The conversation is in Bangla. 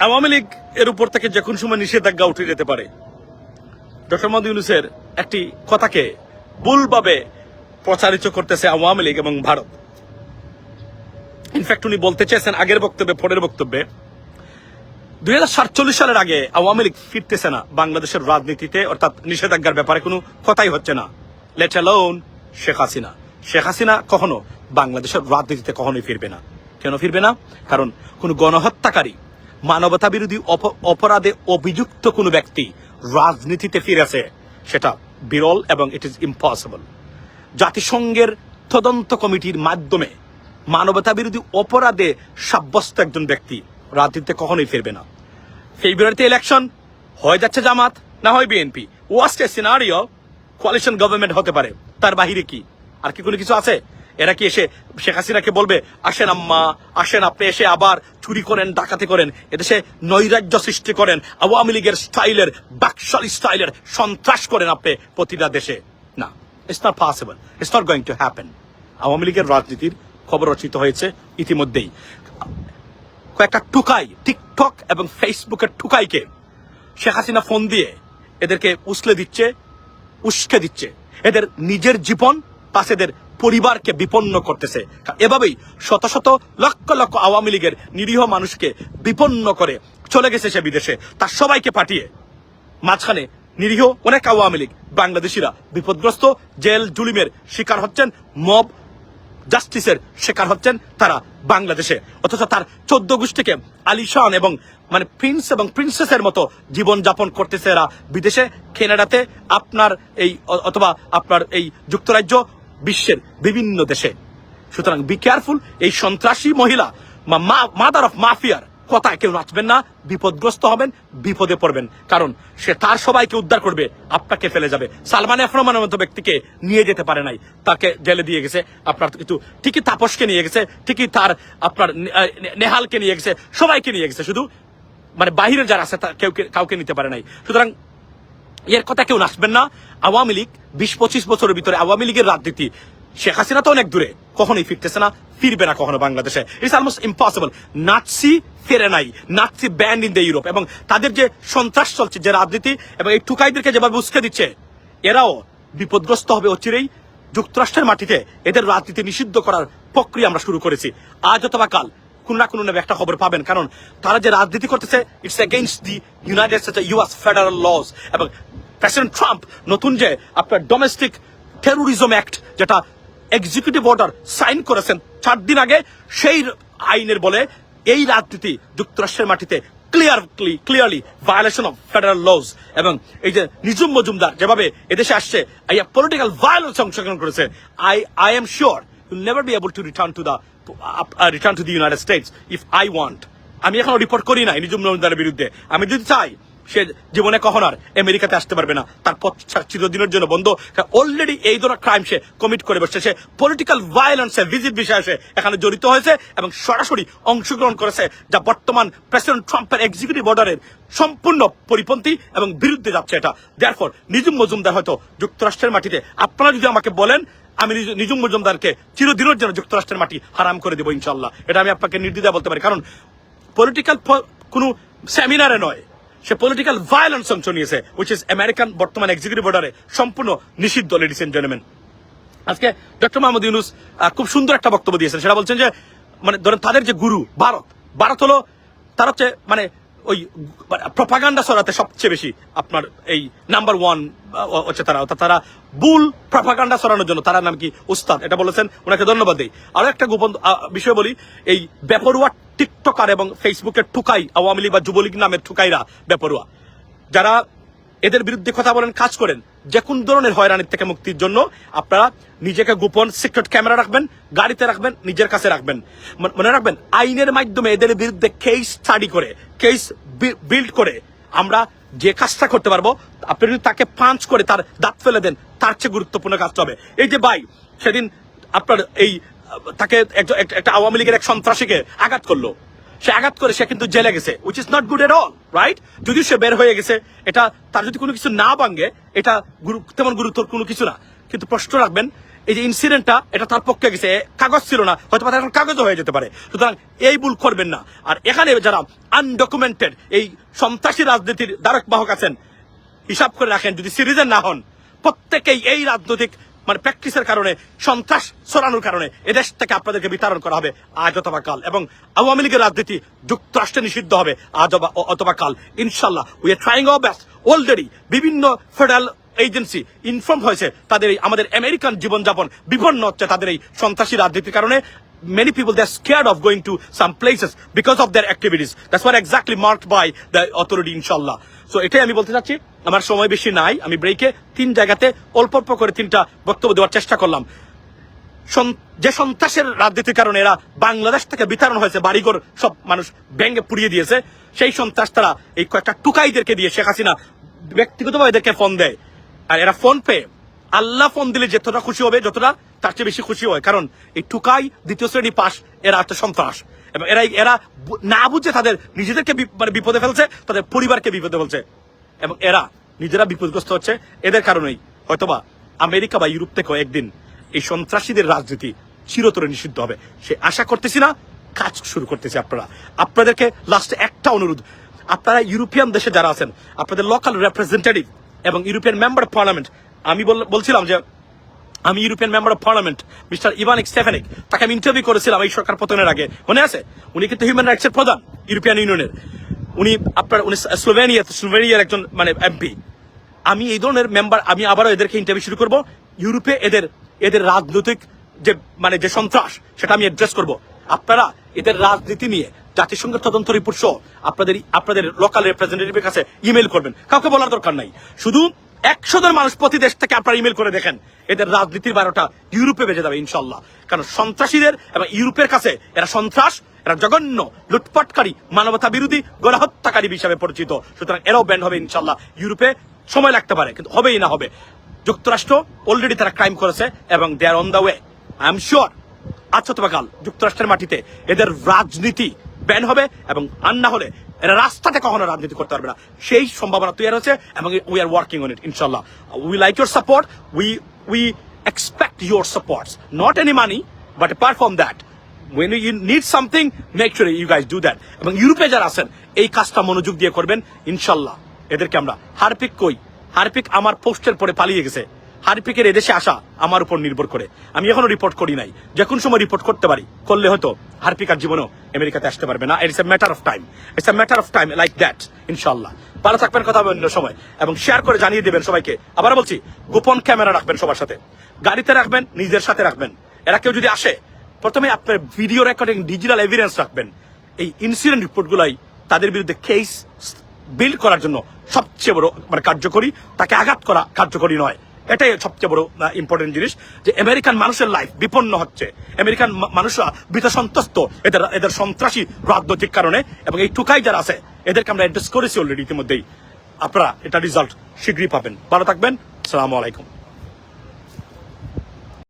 আওয়ামী লীগ এর উপর থেকে যে কোনো সময় নিষেধাজ্ঞা উঠে যেতে পারে। ডক্টর মোহাম্মদ ইউনুসের একটি কথাকে ভুলভাবে প্রচারিত করতেছে আওয়ামী লীগ এবং ভারত। ইনফ্যাক্ট উনি বলতে চেয়েছেন আগের বক্তব্যে, পরের বক্তব্যে, দুই হাজার সাতচল্লিশ সালের আগে আওয়ামী লীগ ফিরতেছে না। বাংলাদেশের রাজনীতিতে অর্থাৎ নিষেধাজ্ঞার ব্যাপারে কোনো কথাই হচ্ছে না। Let alone Sheikh Hasina. Sheikh Hasina কখনো বাংলাদেশের রাজনীতিতে কখনোই ফিরবে না। কেন ফিরবে না? কারণ কোনো গণহত্যাকারী মানবতা বিরোধী অপ- অপরাধে অভিযুক্ত কোনো ব্যক্তি রাজনীতিতে ফিরেছে, সেটা বিরল এবং ইট ইজ ইম্পসিবল জাতিসংঘের তদন্ত কমিটির মাধ্যমে মানবতা বিরোধী অপরাধে সাব্যস্ত একজন ব্যক্তি রাজনীতিতে কখনোই ফিরবে না। ফেব্রুয়ারিতে ইলেকশন হয়ে যাচ্ছে জামাত, না হয় BNP worst scenario coalition government হতে পারে, তার বাহিরে কি? আর কি কোনো কিছু আছে? এরা কি এসে শেখ হাসিনাকে বলবে, আসেন আম্মা, আসেন আপনি এসে আবার চুরি করেন, ডাকাতি করেন। এদেশে নৈরাজ্য সৃষ্টি করেন, আওয়ামী লীগের স্টাইলের, বাকশালী স্টাইলের সন্ত্রাস করেন আপনি প্রতিটা দেশে। না it's not possible it's not going to happen Awami লীগের রাজনীতির খবর রচিত হয়েছে ইতিমধ্যেই। কয়েকটা টুকাই টিকটক এবং ফেসবুকের টুকাইকে শেখ হাসিনা ফোন দিয়ে এদেরকে উসলে দিচ্ছে, উস্কে দিচ্ছে। এদের নিজের জীবন পাশ এদের পরিবারকে বিপন্ন করতেছে। এভাবেই শত শত লক্ষ লক্ষ আওয়ামী লীগের নিরীহ মানুষকে বিপন্ন করে চলে গেছে সে বিদেশে। তার সবাইকে পাঠিয়ে মাঝখানে নিরীহ অনেক আওয়ামী লীগ বাংলাদেশিরা বিপদগ্রস্ত, জেল, জুলিমের শিকার হচ্ছেন, মব, জাস্টিসের শিকার হচ্ছেন তারা বাংলাদেশে। অথচ তার চোদ্দ গোষ্ঠীকে আলিশান এবং মানে প্রিন্স এবং প্রিন্সেসের মতো জীবন যাপন করতেছে এরা বিদেশে। কেনাডাতে আপনার এই অথবা আপনার এই যুক্তরাজ্য বিশ্বের বিভিন্ন দেশে। সুতরাং বি কেয়ারফুল এই সন্ত্রাসী মহিলা মাদার অফ মাফিয়ার কথায় কেউ নাচবেন না, বিপদগ্রস্ত হবেন, বিপদে পড়বেন। কারণ সে তার সবাইকে উদ্ধার করবে, আপনাকে ফেলে যাবে। সালমান এফ রহমানের মতো ব্যক্তিকে নিয়ে যেতে পারে নাই। তাকে জেলে দিয়ে গেছে, আপনার কিন্তু ঠিকই তাপসকে নিয়ে গেছে, ঠিকই তার, আপনার নেহালকে নিয়ে গেছে, সবাইকে নিয়ে গেছে। শুধু মানে বাহিরে যারা আছে কেউ কাউকে নিতে পারে নাই। সুতরাং এর কথা কেউ নাচবেন না। আওয়ামী লীগ বিশ পঁচিশ বছরের ভিতরে আওয়ামী লীগের রাজনীতি। শেখ হাসিনা তো অনেক দূরে। কখনোই ফিরতেছে না, ফিরবে না কখনো বাংলাদেশে। ইটস অলমোস্ট ইম্পসিবল নাচি ফেরে নাই। নাচি ব্যান্ড ইন দ্য ইউরোপ এবং তাদের যে সন্ত্রাস চলছে, যে রাজনীতি, এবং এই টুকাইদেরকে যেভাবে উস্কে দিচ্ছে, এরাও বিপদগ্রস্ত হবে অচিরেই। যুক্তরাষ্ট্রের মাটিতে এদের রাজনীতি নিষিদ্ধ করার প্রক্রিয়া আমরা শুরু করেছি। আজ অথবা কাল কোন না কোন একটা খবর পাবেন। কারণ তারা যে রাজনীতি করতেছে it's against the United States US federal laws এবং প্রেসিডেন্ট ট্রাম্প নতুন যে আপনার ডোমেস্টিক টেরোরিজম অ্যাক্ট যেটা এক্সিকিউটিভ অর্ডার সাইন করেছেন চার দিন আগে, সেই আইনের বলে এই রাজনীতি যুক্তরাষ্ট্রের মাটিতে clearly clearly violation of federal laws এবং এই যে নিজুম মজুমদার যেভাবে এদেশে আসছে, এই পলিটিক্যাল ভায়োলেন্স অংশগ্রহণ করেছে I I'm sure you'll never be able to return to the return to the United States if I want. আমি এখনও রিপোর্ট করি নাই নিজুম মজুমদারের বিরুদ্ধে আমি যদি চাই সে জীবনে কখন আর আমেরিকাতে আসতে পারবে না। তার পথ চিরদিনের জন্য বন্ধ। অলরেডি এই ধরনের ক্রাইম সে কমিট করে বসছে। সে পলিটিক্যাল ভায়োলেন্সের ভিজিট বিষয়ে সে এখানে জড়িত হয়েছে এবং সরাসরি অংশগ্রহণ করেছে, যা বর্তমান প্রেসিডেন্ট ট্রাম্পের এক্সিকিউটিভ অর্ডারের সম্পূর্ণ পরিপন্থী এবং বিরুদ্ধে যাচ্ছে এটা। দেয়ারফর নিজুম মজুমদার হয়তো যুক্তরাষ্ট্রের মাটিতে, আপনারা যদি আমাকে বলেন, আমি নিজুম মজুমদারকে চিরদিনের জন্য যুক্তরাষ্ট্রের মাটি হারাম করে দেবো ইনশাল্লাহ এটা আমি আপনাকে নির্দ্বিধা বলতে পারি। কারণ পলিটিক্যাল কোনো সেমিনারে নয়। সে পলিটিক্যাল ভায়োলেন্স অংশ নিয়েছে উইচ ইজ আমেরিকান বর্তমান এক্সিকিউটিভ অর্ডারে সম্পূর্ণ নিষিদ্ধ লেডিস এন্ড জেন্টলম্যান আজকে ডক্টর মোহাম্মদ ইউনুস খুব সুন্দর একটা বক্তব্য দিয়েছেন। সেটা বলছেন যে মানে ধরেন তাদের যে গুরু, ভারত ভারত হলো তারা হচ্ছে মানে ওই প্রপাগান্ডা ছড়াতে সবচেয়ে বেশি আপনার এই নাম্বার ওয়ান হচ্ছে তারা। অর্থাৎ তারা বুল প্রপাগান্ডা ছড়ানোর জন্য, তারা নাম কি, উস্তাদ, এটা বলেছেন, ওনাকে ধন্যবাদ দেই। আরও একটা গোপন বিষয় বলি, এই বেপরুয়া টিকটকার এবং ফেসবুকের ঠুকাই, আওয়ামী লীগ বা যুবলীগ নামের ঠুকাইরা বেপরুয়া। যারা এদের বিরুদ্ধে কথা বলেন, কাজ করেন, যে কোন ধরনের হয়রানির থেকে মুক্তির জন্য আপনারা নিজেকে গোপন সিক্রেট ক্যামেরা রাখবেন, গাড়িতে রাখবেন, নিজের কাছে রাখবেন। মনে- রাখবেন, আইনের মাধ্যমে এদের বিরুদ্ধে কেস স্টাডি করে কেস বিল্ড করে আমরা যে কাজটা করতে পারব, আপনি যদি তাকে পাঞ্চ করে তার দাঁত ফেলে দেন, তার চেয়ে গুরুত্বপূর্ণ কাজটা হবে। এই যে ভাই, সেদিন আপনার এই তাকে একটা আওয়ামী লীগের এক সন্ত্রাসীকে আঘাত করল। সে আঘাত করে সে কিন্তু জেলে গেছে which is not good at all right যদিও সে বের হয়ে গেছে, এটা তার যদি কোনো কিছু না ভাঙ্গে এটা তেমন গুরুত্বর কোনো কিছু না। কিন্তু প্রশ্ন রাখবেন, এই যে ইনসিডেন্টটা এটা তার পক্ষে গেছে কাগজ ছিল না, হয়তো এখন কাগজও হয়ে যেতে পারে। সুতরাং এই ভুল করবেন না। আর এখানে যারা আনডকুমেন্টেড এই সন্ত্রাসী রাজনীতির দ্বারক বাহক আছেন, হিসাব করে রাখেন, যদি সিরিজের না হন, প্রত্যেকেই এই রাজনৈতিক মানে প্র্যাকটিসের কারণে, সন্ত্রাস ছড়ানোর কারণে এদেশ থেকে আপনাদেরকে বিতরণ করা হবে আজ অথবা কাল এবং আওয়ামী লীগের রাজনীতি যুক্তরাষ্ট্রে নিষিদ্ধ হবে আজ অথবা কাল। ইনশাল্লাহ we are trying our best already বিভিন্ন ফেডারেল এজেন্সি ইনফর্ম হয়েছে তাদের এই আমাদের আমেরিকান জীবনযাপন বিপন্ন হচ্ছে তাদের এই সন্ত্রাসী রাজনীতির কারণে। Many people they're scared of going to some places because of their activities. That's what exactly marked by the authority inshallah so, এটাই আমি বলতে চাচ্ছি। আমার সময় বেশি নাই, আমি ব্রেকে তিন জায়গাতে অল্প অল্প করে তিনটা বক্তব্য দেওয়ার চেষ্টা করলাম। যে সন্ত্রাসের রাজনীতির কারণে এরা বাংলাদেশ থেকে বিতরণ হয়েছে, বাড়িঘর সব মানুষ ব্যাঙ্গে পুড়িয়ে দিয়েছে, সেই সন্ত্রাস তারা এই কয়েকটা টুকাইদেরকে দিয়ে শেখ হাসিনা ব্যক্তিগতভাবে এদেরকে ফোন দেয়। আর এরা ফোন পেয়ে আল্লাহ ফোন দিলে যতটা খুশি হবে, যতটা তার চেয়ে বেশি খুশি হয়। কারণ এই টুকাই দ্বিতীয় শ্রেণি পাস এরা একটা সন্ত্রাস। এবং এরা এরা না বুঝে তাদের নিজেদেরকে মানে বিপদে ফেলছে, তাদের পরিবারকে বিপদে ফেলছে। এবং এরা নিজেরা বিপদগ্রস্ত হচ্ছে, এদের কারণেই হয়তোবা আমেরিকা বা ইউরোপ থেকেও একদিন এই সন্ত্রাসীদের রাজনীতি চিরতরে নিষিদ্ধ হবে। সে আশা করতেছি না, কাজ শুরু করতেছি আপনারা। আপনাদেরকে লাস্টে একটা অনুরোধ। আপনারা ইউরোপিয়ান দেশে যারা আছেন, আপনাদের লোকাল রেপ্রেজেন্টেটিভ এবং ইউরোপিয়ান মেম্বার অফ পার্লামেন্ট আমি বল- বলছিলাম যে আমি European member of parliament mister Ivanik Stefanik, তাকে আমি ইন্টারভিউ করেছিলাম এই সরকার পতনের আগে। মনে আছে? উনি কিন্তু হিউম্যান রাইটসের প্রধান, ইউরোপিয়ান ইউনিয়নের। উনি আপনার, উনি স্লোভেনিয়া স্লোভেনিয়ার একজন মানে এমপি আমি এই ধরনের মেম্বার আমি আবারও এদেরকে ইন্টারভিউ শুরু করব। ইউরোপে এদের এদের রাজনৈতিক যে মানে যে সন্ত্রাস, সেটা আমি অ্যাড্রেস করব। আপনারা এদের রাজনীতি নিয়ে, জাতিসংঘের তদন্ত রিপোর্ট সহ আপনাদের আপনাদের লোকাল রিপ্রেজেন্টেটিভের কাছে ইমেল করবেন। কাউকে বলার দরকার নাই। শুধু একশো জন মানুষ প্রতি দেশ থেকে আপনারা ইমেল করে দেখেন। এদের রাজনীতির বারোটা ইউরোপে বেজে যাবে ইনশাল্লাহ কারণ সন্ত্রাসীদের এবং ইউরোপের কাছে এরা সন্ত্রাস, এরা জঘন্য, লুটপাটকারী মানবতা বিরোধী গণহত্যাকারী হিসাবে পরিচিত। সুতরাং এরাও ব্যান্ড হবে ইনশাল্লাহ ইউরোপে সময় লাগতে পারে, কিন্তু হবেই না, হবে। যুক্তরাষ্ট্র অলরেডি তারা ক্রাইম করেছে এবং they are on the way I'm sure আচ্ছা অথবা কাল, যুক্তরাষ্ট্রের মাটিতে এদের রাজনীতি ব্যান হবে এবং আর না হলে এরা রাস্তাতে কখনো রাজনীতি করতে পারবে না। সেই সম্ভাবনা তৈরি হচ্ছে এবং we are working on it ইনশাল্লাহ we like your support we we expect your support not any money but apart from that when you need something, make sure you guys do that এবং ইউরোপে যারা আছেন, এই কাজটা মনোযোগ দিয়ে করবেন ইনশাল্লাহ এদেরকে আমরা, হারপিক কই? হারপিক আমার পোস্টের পরে পালিয়ে গেছে। হারপিকের এদেশে আসা আমার উপর নির্ভর করে। আমি এখনও রিপোর্ট করি নাই। যে কোন সময় রিপোর্ট করতে পারি, করলে হয়তো হারপিক আর জীবনও আমেরিকাতে আসতে পারবে না। It's a matter of time it's a matter of time like that ইনশাল্লাহ ভালো থাকবেন, কথা হবে অন্য সময়। এবং শেয়ার করে জানিয়ে দেবেন সবাইকে। আবার বলছি, গোপন ক্যামেরা রাখবেন সবার সাথে। গাড়িতে রাখবেন, নিজের সাথে রাখবেন। এরা কেউ যদি আসে, প্রথমে আপনার ভিডিও রেকর্ডিং ডিজিটাল এভিডেন্স রাখবেন। এই ইনসিডেন্ট রিপোর্টগুলাই তাদের বিরুদ্ধে কেস বিল্ড করার জন্য সবচেয়ে বড় মানে কার্যকরী, তাকে আঘাত করা কার্যকরী নয়। এটাই সবচেয়ে বড় ইম্পর্টেন্ট জিনিস, যে আমেরিকান মানুষের লাইফ বিপন্ন হচ্ছে। আমেরিকান মানুষরা ভীত সন্ত্রস্ত এদের এদের সন্ত্রাসী রাজনৈতিক কারণে এবং এই টুকাই যারা আছে, এদেরকে আমরা অ্যাড্রেস করেছি অলরেডি ইতিমধ্যেই। আপনারা এটা রিজাল্ট শীঘ্রই পাবেন। ভালো থাকবেন। সালামু আলাইকুম।